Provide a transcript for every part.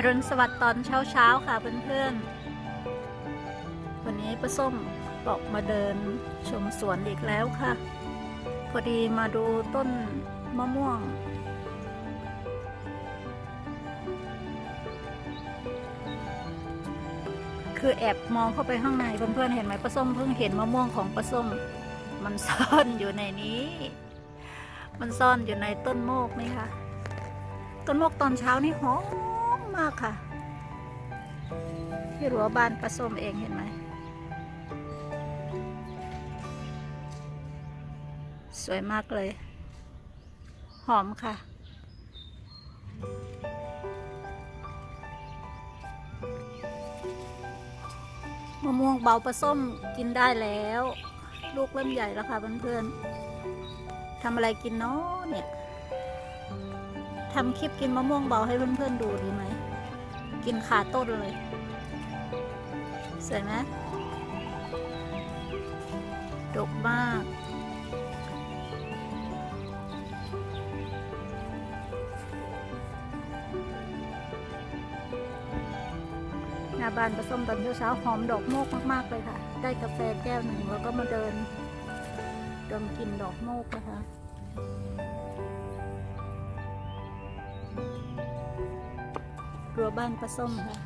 อรุณสวัสดิ์ตอนเช้าเช้าๆค่ะเพื่อนๆ วันนี้ป้าส้มออกมาเดินชมสวนอีกแล้วค่ะ พอดีมาดูต้นมะม่วง คือแอบมองเข้าไปข้างในเพื่อนๆ เห็นไหมป้าส้มเพิ่งเห็นมะม่วงของป้าส้ม มันซ่อนอยู่ในนี้ มันซ่อนอยู่ในต้นโมกนี่ค่ะต้นโมกตอนเช้านี่หอม มากค่ะ ที่รั้วบ้านป้าส้มเองเห็นไหม สวยมากเลย หอมค่ะ มะม่วงเบาปลาส้มกินได้แล้ว ลูกเริ่มใหญ่แล้วค่ะเพื่อนๆทำอะไรกินเนาะเนี่ยทำคลิปกินมะม่วงเบาให้เพื่อนๆดูดีไหม กินขาต้นเลย สวยไหมดกมากหน้าบ้านผสมตอนเช้าๆหอมดอกโมกมาก ๆ เลยค่ะ ได้กาแฟแก้วหนึ่งแล้วก็มาเดินดมกลินดอกโมกนะคะ บ้านปลาส้มค่ะ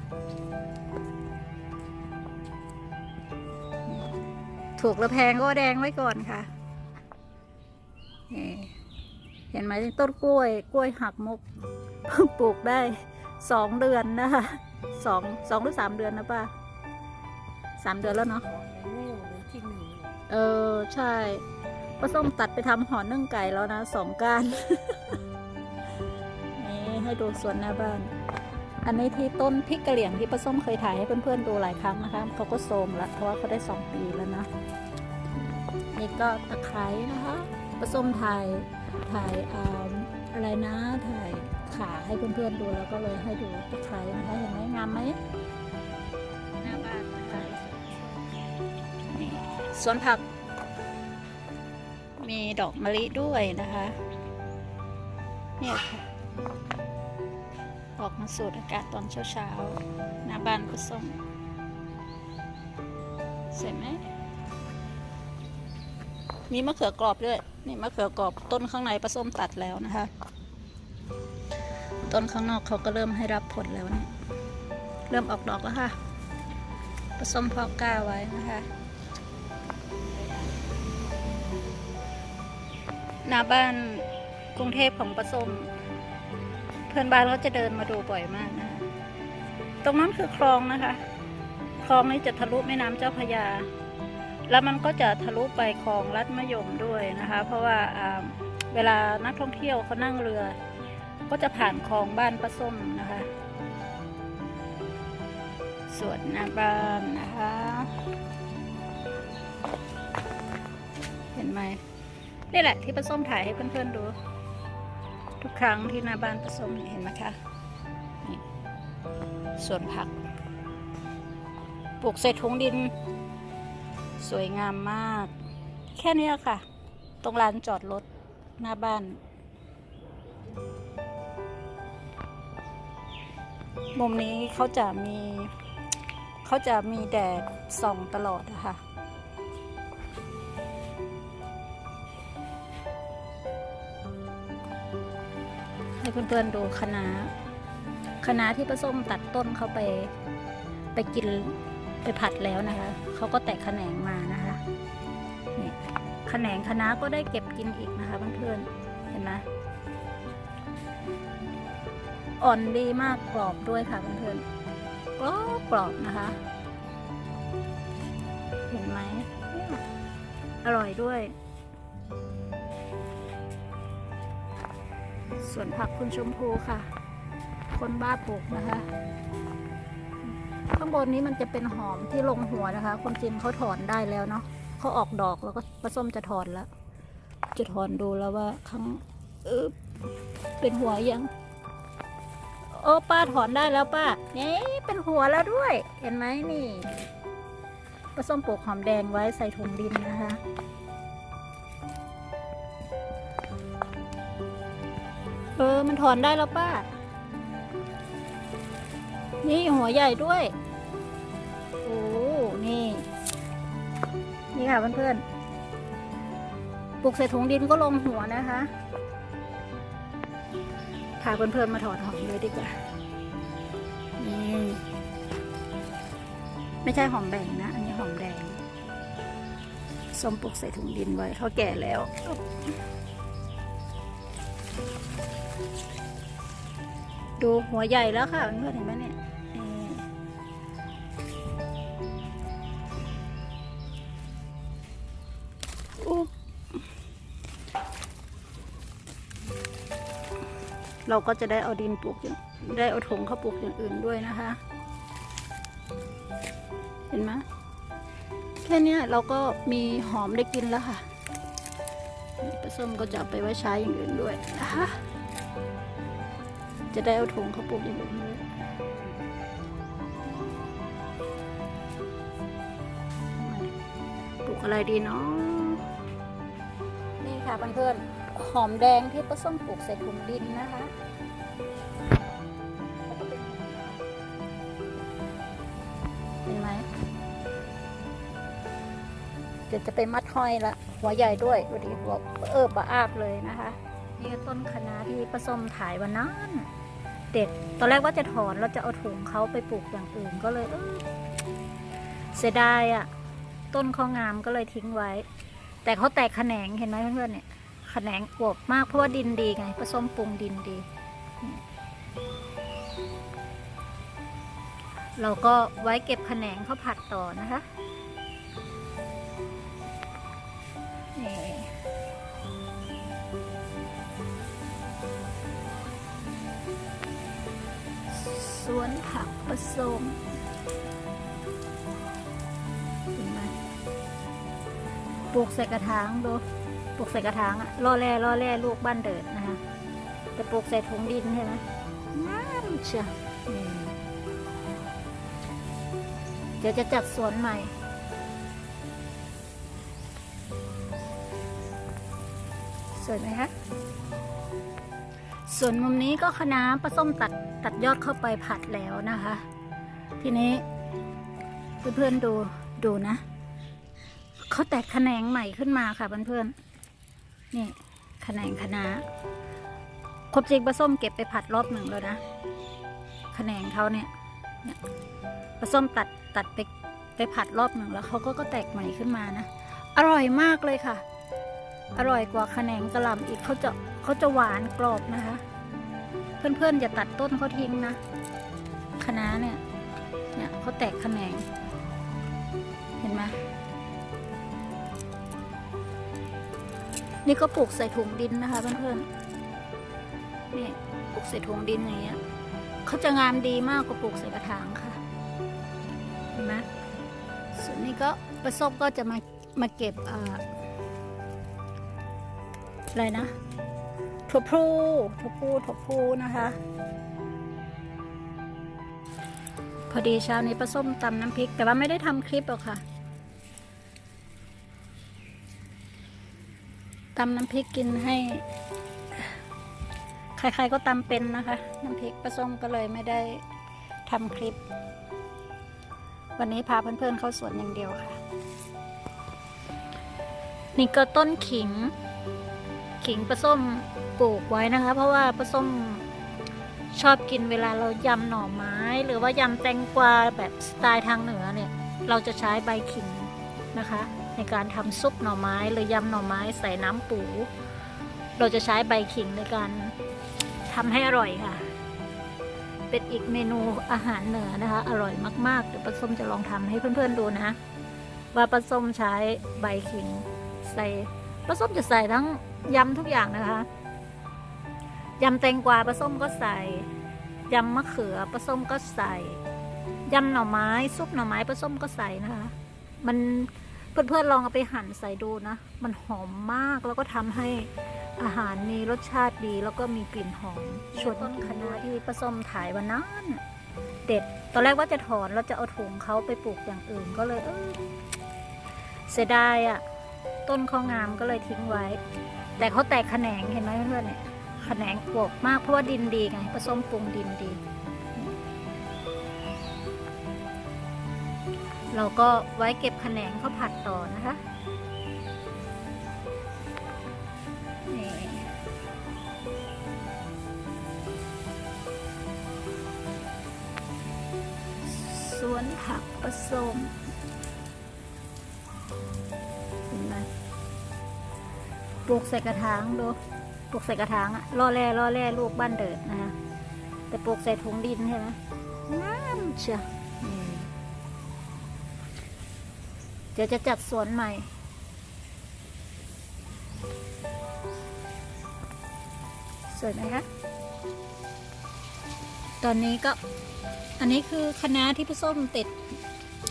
ถูกและแพงก็แดงไว้ก่อนค่ะนี่เห็นไหมต้นกล้วย กล้วยหักมุกเพิ่งปลูกได้สองเดือนนะคะสองสองหรือสามเดือนนะป้าสามเดือนแล้วเนาะนี่หรือที่หนึ่งเออ ใช่ป้าส้มตัดไปทำห่อนึ่งไก่แล้วนะสองก้าน นี่ให้ดูสวนหน้าบ้าน อันนี้ที่ต้นพริกกระเหลี่ยงที่ป้าส้มเคยถ่ายให้เพื่อนๆดูหลายครั้งนะคะเขาก็โทมละเพราะว่าเขาได้สองปีแล้วนะนี่ก็ตะไคร้นะคะป้าส้มถ่ายถ่ายอาอะไรนะถ่ายขาให้เพื่อนๆดูแล้วก็เลยให้ดูตะไคร้นะคะเห็นไหมงามไหมหน้าบ้านสวนผัก มีดอกมะลิด้วยนะคะ เนี่ยค่ะ ออกมาสูดอากาศตอนเช้าๆหน้าบ้านก็ส้มสวยไหมมีมะเขือกรอบด้วย นี่มะเขือกรอบต้นข้างในปลาส้มตัดแล้วนะคะ ต้นข้างนอกเขาก็เริ่มให้รับผลแล้วเนี่ยเริ่มออกดอกแล้วค่ะปลาส้มพอกก้าไว้นะคะ หน้าบ้านกรุงเทพของปลาส้ม เพื่อนบ้านเขาจะเดินมาดูบ่อยมากนะ ตรงนั้นคือคลองนะคะ คลองนี้จะทะลุแม่น้ำเจ้าพระยา แล้วมันก็จะทะลุไปคลองลัดมะยมด้วยนะคะ เพราะว่าเวลานักท่องเที่ยวเขานั่งเรือ ก็จะผ่านคลองบ้านปลาส้มนะคะสวนหน้าบ้านนะคะ เห็นไหมนี่แหละที่ปลาส้มถ่ายให้เพื่อนๆดู ทุกครั้งที่หน้าบ้านปลาส้มเห็นไหมคะส่วนผัก ปลูกใส่ถุงดิน สวยงามมาก แค่นี้ค่ะ ตรงลานจอดรถหน้าบ้าน มุมนี้เขาจะมี เขาจะมีแดดส่องตลอดนะคะ เพื่อนๆดูคะน้าคะน้าที่ป้าส้มตัดต้นเขาไป ไปกินไปผัดแล้วนะคะ เขาก็แตกแขนงมานะคะนี่แขนงคะน้าก็ได้เก็บกินอีกนะคะเพื่อนๆเห็นไหมอ่อนดีมากกรอบด้วยค่ะเพื่อนๆกรอบกรอบนะคะ เห็นไหมอร่อยด้วย สวนผักคุณชมพูค่ะ คนบ้าปลูกนะคะ ข้างบนนี้มันจะเป็นหอมที่ลงหัวนะคะ คนจีนเขาถอนได้แล้วเนาะเขาออกดอกแล้วก็ผสมจะถอนแล้ว จะถอนดูแล้วว่าข้งเออเป็นหัวยังโอ้ป้าถอนได้แล้วป้านี่เป็นหัวแล้วด้วย เห็นไหมนี่ผสมปลูกหอมแดงไว้ใส่ถุงดินนะคะ ออ มันถอนได้แล้วป้า นี่หัวใหญ่ด้วย โอ้ นี่ นี่ค่ะเพื่อนๆ ปลูกใส่ถุงดินก็ลงหัวนะคะพาเพื่อนๆมาถอดหอมเลยดีกว่า นี่ ไม่ใช่หอมแบ่งนะ อันนี้หอมแดง ส้มปลูกใส่ถุงดินไว้เขาแก่แล้ว ดูหัวใหญ่แล้วค่ะเพื่อนเห็นไหมเนี่ยนี่อู้เราก็จะได้เอาดินปลูกอย่างได้เอาถุงเข้าปลูกอย่างอื่นด้วยนะคะ เห็นไหมแค่เนี้ยเราก็มีหอมได้กินแล้วค่ะปลาส้มก็จะไปไว้ใช้อย่างอื่นด้วยนะคะ จะได้เอาถุงเขาปลูกอย่างอื่นด้วยปลูกอะไรดีเนาะนี่ค่ะเพื่อนๆหอมแดงที่ป้าส้มปลูกใส่ถุงดินนะคะเห็นไหมเดี๋ยวจะไปมัดห้อยละหัวใหญ่ด้วยดูดิหัวเออบะอาบเลยนะคะนี่ก็ต้นคะน้าที่ป้าส้มถ่ายวันนั้น เด็ดตอนแรกว่าจะถอนเราจะเอาถุงเขาไปปลูกอย่างอื่นก็เลยเออเสียดายอะ่ะ ต้นเขางามก็เลยทิ้งไว้ แต่เขาแตกแขนงเห็นไหมเพื่อนๆเนี่ยแขนงอวบมากเพราะว่าดินดีไงป้าส้มปรุงดินดี เราก็ไว้เก็บแขนงเขาผัดต่อนะคะ ผสมเห็นไหมปลูกใส่กระถางดูปลูกใส่กระถางอะล่อแร่ล่อแร่ลูกบ้านเดิดนะคะแต่ปลูกใส่ถุงดินใช่ไหมงามเชียวเดี๋ยวจะจัดสวนใหม่สวยไหมคะ ส่วนมุมนี้ก็คะน้าปลาส้มตัดตัดยอดเข้าไปผัดแล้วนะคะ ทีนี้เพื่อนๆดูดูนะเขาแตกแขนงใหม่ขึ้นมาค่ะเพื่อนๆนี่แขนงคะน้าครบจริงปลาส้มเก็บไปผัดรอบหนึ่งแล้วนะแขนงเขาเนี่ยเนี่ยปลาส้มตัดตัดไปไปผัดรอบหนึ่งแล้วเขาก็ก็แตกใหม่ขึ้นมานะ อร่อยมากเลยค่ะ อร่อยกว่าแขนงกระหล่ำอีกเขาจะเขาจะหวานกรอบนะคะ เพื่อนๆอย่าตัดต้นเขาทิ้งนะคะน้าเนี่ย เนี่ยเขาแตกแขนง เห็นไหมนี่ก็ปลูกใส่ถุงดินนะคะเพื่อนๆ นี่ปลูกใส่ถุงดินอย่างเงี้ยเขาจะงามดีมากกว่าปลูกใส่กระถางค่ะ เห็นไหมส่วนนี้ก็ประสบก็จะมามาเก็บ อะไรนะถั่วพลูถั่วพลูถั่วพลูนะคะ พอดีเช้านี้ปลาส้มตำน้ำพริก แต่ว่าไม่ได้ทำคลิปหรอกค่ะตำน้ำพริกกินให้ ใครๆก็ตำเป็นนะคะ น้ำพริกปลาส้มก็เลยไม่ได้ทำคลิป วันนี้พาเพื่อนๆเข้าสวนอย่างเดียวค่ะ นี่ก็ต้นขิง ขิงปลาส้มปลูกไว้นะคะ เพราะว่าปลาส้มชอบกินเวลาเรายำหน่อไม้ หรือว่ายำแตงกวาแบบสไตล์ทางเหนือเนี่ย เราจะใช้ใบขิงนะคะ ในการทำซุปหน่อไม้หรือยำหน่อไม้ใส่น้ำปู เราจะใช้ใบขิงในการทำให้อร่อยค่ะ เป็นอีกเมนูอาหารเหนือนะคะ อร่อยมากๆ เดี๋ยวปลาส้มจะลองทำให้เพื่อนๆดูนะ ว่าปลาส้มใช้ใบขิงใส่ ปลาส้มจะใส่ทั้งยำทุกอย่างนะคะยำแตงกวาปลาส้มก็ใส่ยำมะเขือปลาส้มก็ใส่ยำหน่อไม้ซุปหน่อไม้ปลาส้มก็ใส่นะคะ มันเพื่อนๆลองเอาไปหั่นใส่ดูนะ มันหอมมากแล้วก็ทำให้อาหารมีรสชาติดีแล้วก็มีกลิ่นหอมชวนต้นคะที่ปลาส้มถ่ายวันนั้นเด็ดตอนแรกว่าจะถอนเราจะเอาถุงเขาไปปลูกอย่างอื่นก็เลยเออเสียดายอะ่ะ ต้นเขางามก็เลยทิ้งไว้ แต่เขาแตกแขนงเห็นไหมเพื่อนๆเนี่ยแขนงอวบมากเพราะว่าดินดีไงผสมปรุงดินดี เราก็ไว้เก็บแขนงเขาผัดต่อนะคะสวนผักผสม ปลูกใส่กระถางดูปลูกใส่กระถางอะล่อแร่ล่อแร่ลูกบ้านเดิดนะคะแต่ปลูกใส่ถุงดินใช่ไหมงามเชียวเดี๋ยวจะจัดสวนใหม่ สวยไหมคะตอนนี้ก็อันนี้คือคณะน้าที่พี่ส้มติด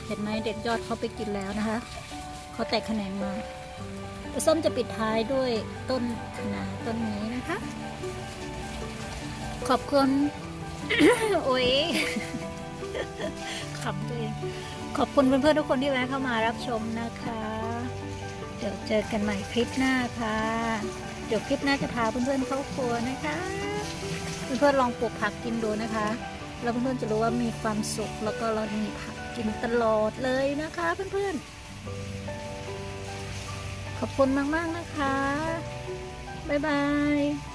เห็นไหมเด็ดยอดเขาไปกินแล้วนะคะ เขาแตกแขนงมา ส้มจะปิดท้ายด้วยต้นคะนาต้นนี้นะคะ ขอบคุณ โอ้ยขำตัวเอง ขอบคุณเพื่อนๆทุกคนที่แวะเข้ามารับชมนะคะ เดี๋ยวเจอกันใหม่คลิปหน้าค่ะ เดี๋ยวคลิปหน้าจะพาเพื่อนๆเข้าครัวนะคะ เพื่อนๆลองปลูกผักกินดูนะคะ แล้วเพื่อนๆจะรู้ว่ามีความสุขแล้วก็เรามีผักกินตลอดเลยนะคะ เพื่อนๆ ขอบคุณมาก ๆ นะคะ บ๊ายบาย